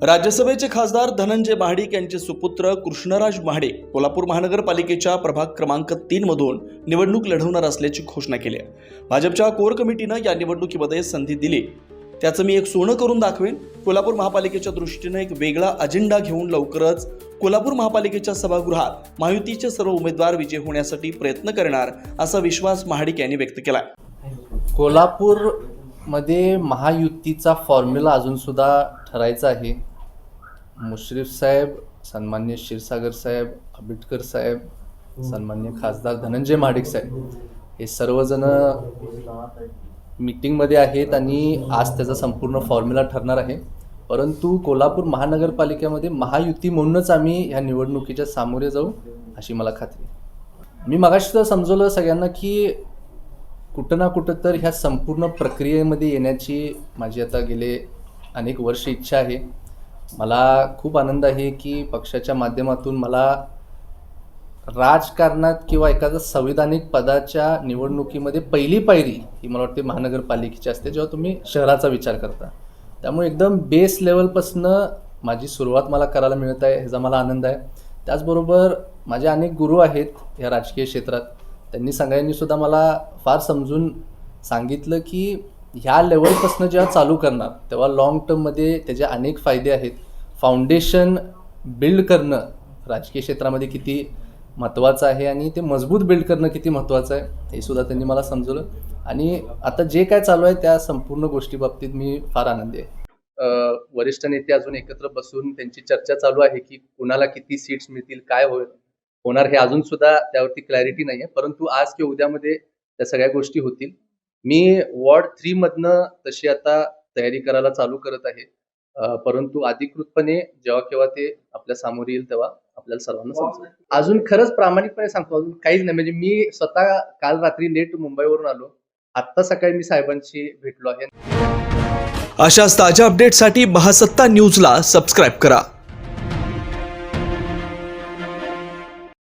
राज्यसभेचे खासदार धनंजय महाडिक यांचे सुपुत्र कृष्णराज महाडिक कोल्हापूर महानगरपालिकेच्या प्रभाग क्रमांक तीन मधून निवडणूक लढवणार असल्याची घोषणा केली आहे. भाजपच्या कोर कमिटीनं या निवडणुकीमध्ये संधी दिली. त्याचं मी एक सोनं करून दाखवेन. कोल्हापूर महापालिकेच्या दृष्टीनं एक वेगळा अजेंडा घेऊन लवकरच कोल्हापूर महापालिकेच्या सभागृहात महायुतीचे सर्व उमेदवार विजय होण्यासाठी प्रयत्न करणार असा विश्वास महाडिक यांनी व्यक्त केला कोल्हापूर मध्ये महायुतीचा फॉर्म्युला अजूनसुद्धा ठरायचा आहे. मुश्रीफ साहेब सन्मान्य क्षीरसागर साहेब आंबेडकर साहेब सन्मान्य खासदार धनंजय महाडिक साहेब हे सर्वजण मीटिंगमध्ये आहेत आणि आज त्याचा संपूर्ण फॉर्म्युला ठरणार आहे. परंतु कोल्हापूर महानगरपालिकेमध्ये महायुती म्हणूनच आम्ही ह्या निवडणुकीच्या सामोरे जाऊ अशी मला खात्री मी मगाशी तर समजवलं सगळ्यांना की कुठं ना कुठं तर ह्या संपूर्ण प्रक्रियेमध्ये येण्याची माझी आता गेले अनेक वर्ष इच्छा आहे. मला खूप आनंद आहे की पक्षाच्या माध्यमातून मला राजकारणात किंवा एखाद्या संविधानिक पदाच्या निवडणुकीमध्ये पहिली पायरी ही मला वाटते महानगरपालिकेची असते जेव्हा तुम्ही शहराचा विचार करता. त्यामुळे एकदम बेस लेवलपासनं माझी सुरुवात मला करायला मिळत आहे ह्याचा मला आनंद आहे. त्याचबरोबर माझे अनेक गुरु आहेत या राजकीय क्षेत्रात. त्यांनी सगळ्यांनी सुद्धा मला फार समजून सांगितलं की ह्या लेवलपासून जेव्हा चालू करणार तेव्हा लाँग टर्ममध्ये त्याचे अनेक फायदे आहेत. फाउंडेशन बिल्ड करणं राजकीय क्षेत्रामध्ये किती महत्त्वाचं आहे आणि ते मजबूत बिल्ड करणं किती महत्त्वाचं आहे हे सुद्धा त्यांनी मला समजवलं. आणि आता जे काय चालू आहे त्या संपूर्ण गोष्टी बाबतीत मी फार आनंदी आहे. वरिष्ठ नेते अजून एकत्र बसून त्यांची चर्चा चालू आहे की कुणाला किती सीट्स मिळतील काय होईल? होणार हे अजून सुद्धा त्यावरती क्लॅरिटी नाही आहे परंतु आज किंवा उद्यामध्ये त्या सगळ्या गोष्टी होतील. मी वॉर्ड थ्री मधनं तशी आता तयारी करायला चालू करत आहे. परंतु अधिकृतपणे जेव्हा केव्हा ते आपल्यासमोर येईल तेव्हा आपल्याला सर्वांना समजेल. अजून खरंच प्रामाणिकपणे सांगतो अजून काहीच नाही. म्हणजे मी स्वतः काल रात्री लेट मुंबईवरून आलो. आत्ता सकाळी मी साहेबांशी भेटलो आहे. अशाच ताज्या अपडेटसाठी महासत्ता न्यूजला सबस्क्राईब करा.